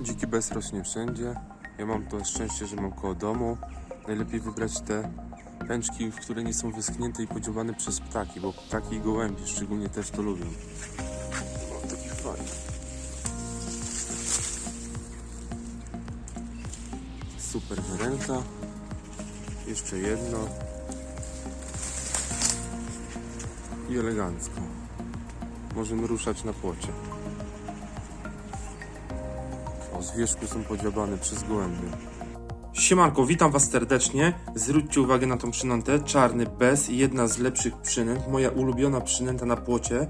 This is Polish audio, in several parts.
Dziki bez rośnie wszędzie. Ja mam to szczęście, że mam koło domu. Najlepiej wybrać te pęczki, które nie są wyschnięte i podziobane przez ptaki, bo ptaki i gołębie szczególnie też to lubią. O, taki fajny. Super wiarenka. Jeszcze jedno. I elegancko. Możemy ruszać na płocie. O, z są podziabane przez gołębie. Siemanko, witam Was serdecznie. Zwróćcie uwagę na tą przynętę. Czarny bez, jedna z lepszych przynęt. Moja ulubiona przynęta na płocie.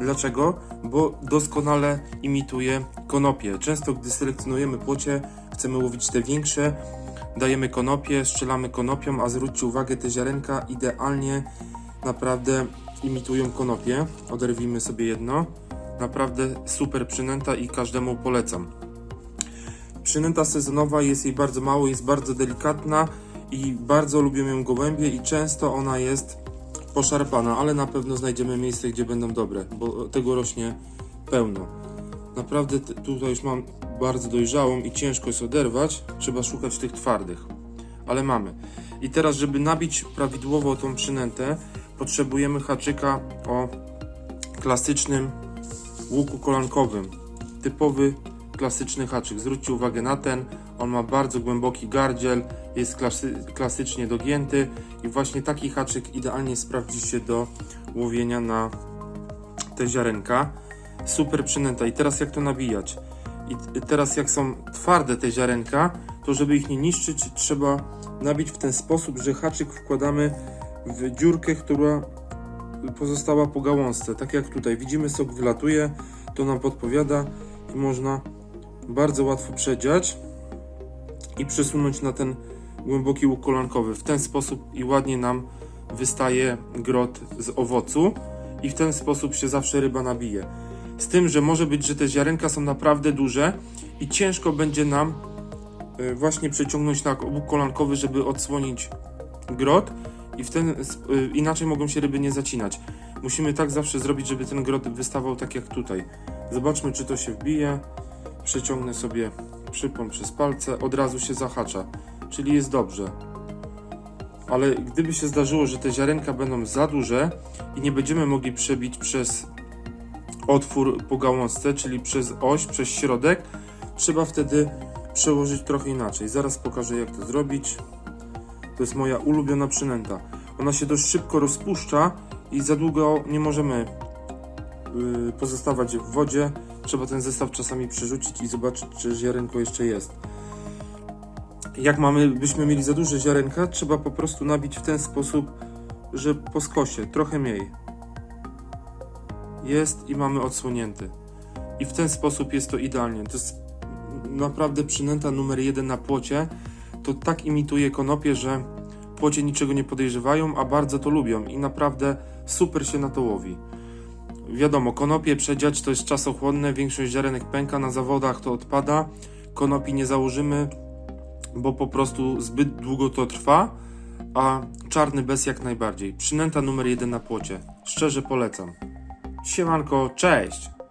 Dlaczego? Bo doskonale imituje konopie. Często, gdy selekcjonujemy płocie, chcemy łowić te większe, dajemy konopie, strzelamy konopią, a zwróćcie uwagę, te ziarenka idealnie naprawdę imitują konopie. Oderwijmy sobie jedno. Naprawdę super przynęta i każdemu polecam. Przynęta sezonowa jest jej bardzo mało, jest bardzo delikatna i bardzo lubią ją gołębie i często ona jest poszarpana, ale na pewno znajdziemy miejsce, gdzie będą dobre, bo tego rośnie pełno. Naprawdę tutaj już mam bardzo dojrzałą i ciężko jest oderwać, trzeba szukać tych twardych, ale mamy. I teraz, żeby nabić prawidłowo tą przynętę, potrzebujemy haczyka o klasycznym łuku kolankowym. Typowy klasyczny haczyk. Zwróćcie uwagę na ten. On ma bardzo głęboki gardziel, jest klasy, klasycznie dogięty i właśnie taki haczyk idealnie sprawdzi się do łowienia na te ziarenka. Super przynęta. I teraz jak to nabijać? I teraz jak są twarde te ziarenka, to żeby ich nie niszczyć, trzeba nabić w ten sposób, że haczyk wkładamy w dziurkę, która pozostała po gałązce. Tak jak tutaj widzimy, sok wylatuje, to nam podpowiada i można bardzo łatwo przedziać i przesunąć na ten głęboki łuk kolankowy. W ten sposób i ładnie nam wystaje grot z owocu i w ten sposób się zawsze ryba nabije. Z tym, że może być, że te ziarenka są naprawdę duże i ciężko będzie nam y, właśnie przeciągnąć na łuk kolankowy, żeby odsłonić grot i w ten y, inaczej mogą się ryby nie zacinać. Musimy tak zawsze zrobić, żeby ten grot wystawał tak jak tutaj. Zobaczmy, czy to się wbije. Przeciągnę sobie przypon przez palce, od razu się zahacza, czyli jest dobrze. Ale gdyby się zdarzyło, że te ziarenka będą za duże i nie będziemy mogli przebić przez otwór po gałązce, czyli przez oś, przez środek, trzeba wtedy przełożyć trochę inaczej. Zaraz pokażę jak to zrobić. To jest moja ulubiona przynęta. Ona się dość szybko rozpuszcza i za długo nie możemy pozostawać w wodzie. Trzeba ten zestaw czasami przerzucić i zobaczyć, czy ziarenko jeszcze jest. Jak mamy, byśmy mieli za duże ziarenka, trzeba po prostu nabić w ten sposób, że po skosie, trochę mniej. Jest i mamy odsłonięty. I w ten sposób jest to idealnie. To jest naprawdę przynęta numer jeden na płocie. To tak imituje konopie, że płocie niczego nie podejrzewają, a bardzo to lubią i naprawdę super się na to łowi. Wiadomo, konopie przedziać to jest czasochłonne, większość ziarenek pęka, na zawodach to odpada. Konopi nie założymy, bo po prostu zbyt długo to trwa, a czarny bez jak najbardziej. Przynęta numer jeden na płocie. Szczerze polecam. Siemanko, cześć!